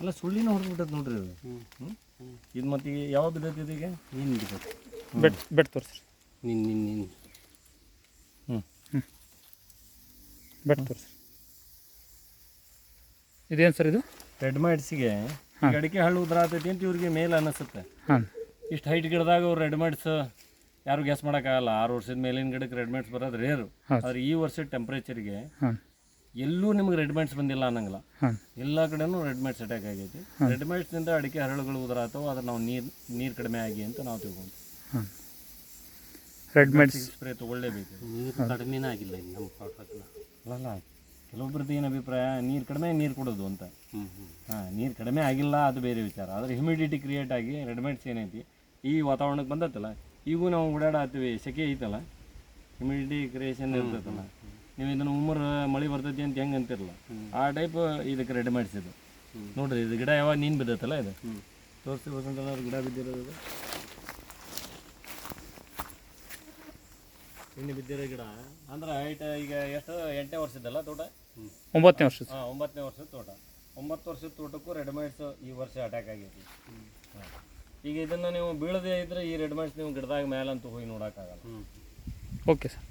ಅಲ್ಲ ಸುಳ್ಳಿನ ಹೊಡೆದ್ಬಿಟ್ಟದ ನೋಡ್ರಿ ಅದು ಹ್ಞೂ ಇದು ಮತ್ತೆ ಯಾವ ಯಾವಾಗ ಬಿದ್ದೈತಿ ಇದು ಈಗ ಏನು ಬಿಡ್ಬೇಕು ಬೆಟ್ ಬೆಟ್ ತೋರಿಸ್ರಿ. ನಿನ್ನ ನಿನ್ನ ನಿನ್ನ ಹ್ಞೂ ಬೆಟ್ ತೋರಿಸ್ರಿ. ಇದೇನು ಸರ್ ಇದು? ರೆಡ್ ಮಾಡಿಸಿಗೆ ಈಗ ಅಡಿಕೆ ಹಳ್ಳು ಉದ್ರಾತೈತಿ ಅಂತ ಇವ್ರಿಗೆ ಮೇಲೆ ಅನ್ನಿಸುತ್ತೆ ಹಾಂ. ಇಷ್ಟು ಹೈಟ್ ಗಿಡದಾಗ ಅವ್ರು ರೆಡ್ ಮೈಟ್ಸ್ ಯಾರು ಗ್ಯಾಸ್ ಮಾಡೋಕ್ಕಾಗಲ್ಲ. ಆರು ವರ್ಷದ ಮೇಲಿನ ಗಿಡಕ್ಕೆ ರೆಡ್ ಮೈಟ್ಸ್ ಬರೋದು ರೇರು ಆದರೆ ಈ ವರ್ಷದ ಟೆಂಪ್ರೇಚರ್ಗೆ ಎಲ್ಲೂ ನಿಮ್ಗೆ ರೆಡ್ ಮೈಟ್ಸ್ ಬಂದಿಲ್ಲ ಅನ್ನಂಗಿಲ್ಲ. ಎಲ್ಲ ಕಡೆನೂ ರೆಡ್ ಮೈಟ್ಸ್ ಅಟ್ಯಾಕ್ ಆಗೈತಿ. ರೆಡ್ ಮೈಟ್ಸ್ನಿಂದ ಅಡಿಕೆ ಹರಳುಗಳು ಉದುರಾತವು ಅದ್ರ ನಾವು ನೀರು ನೀರು ಕಡಿಮೆ ಆಗಿ ಅಂತ ನಾವು ತಿಳ್ಕೊಂಡು ಹಾಂ. ರೆಡ್ ಮೆಡ್ಸ್ ಸ್ಪ್ರೇ ತೊಗೊಳ್ಳೇಬೇಕು. ನೀರು ಕಡಿಮೆನೇ ಆಗಿಲ್ಲ ಇಲ್ಲಿ ನಮ್ಮ ತೋಟಕ್ಕೆ ಅಲ್ಲ ಕೆಲವೊಬ್ರದ್ದು ಏನು ಅಭಿಪ್ರಾಯ? ನೀರು ಕಡಿಮೆ ನೀರು ಕೊಡೋದು ಅಂತ. ಹಾ ನೀರ್ ಕಡಿಮೆ ಆಗಿಲ್ಲ ಅದು ಬೇರೆ ವಿಚಾರ. ಆದರೆ ಹ್ಯುಮಿಡಿಟಿ ಕ್ರಿಯೇಟ್ ಆಗಿ ರೆಡಿಮೇಡ್ಸ್ ಏನೈತಿ? ಈ ವಾತಾವರಣಕ್ಕೆ ಬಂದತ್ತಲ್ಲ? ಈಗೂ ನಾವು ಓಡಾಡತ್ತೀವಿ ಸೆಕೆ ಐತಲ್ಲ? ಹ್ಯುಮಿಡಿಟಿ ಕ್ರಿಯೇಷನ್ ಇರ್ತೈತಲ್ಲ. ನೀವು ಇದನ್ನು ಉಮ್ಮರ್ ಮಳೆ ಬರ್ತೈತಿ ಅಂತ ಹೆಂಗೆ ಅಂತಿರಲ್ಲ? ಆ ಟೈಪ್ ಇದಕ್ಕೆ ರೆಡಿ ಮಾಡಿಸಿದ್ದು ನೋಡ್ರಿ ಇದು ಗಿಡ ಯಾವಾಗ ನೀನು ಬಿದ್ದತ್ತಲ್ಲ ಇದು? ತೋರಿಸಿ ಗಿಡ ಬಿದ್ದಿರೋದು ಇದು. ಇನ್ನು ಬಿದ್ದಿರೋ ಗಿಡ. ಅಂದ್ರೆ ಹೈಟ್ ಈಗ ಎಷ್ಟು? ಎಂಟನೇ ವರ್ಷದ್ದಲ್ಲ ತೋಟ? ಒಂಬತ್ತನೇ ವರ್ಷ ಹಾಂ ಒಂಬತ್ತನೇ ವರ್ಷದ ತೋಟ. ಒಂಬತ್ತು ವರ್ಷದ ತೋಟಕ್ಕೂ ರೆಡಿಮೇಡ್ಸ್ ಈ ವರ್ಷ ಅಟ್ಯಾಕ್ ಆಗೈತಿ. ಈಗ ಇದನ್ನು ನೀವು ಬೀಳದೇ ಇದ್ರೆ ಈ ರೆಡಿಮೇಡ್ಸ್ ನೀವು ಗಿಡದಾಗ ಮೇಲಂತೂ ಹೋಗಿ ನೋಡೋಕ್ಕಾಗಲ್ಲ. Okay sir.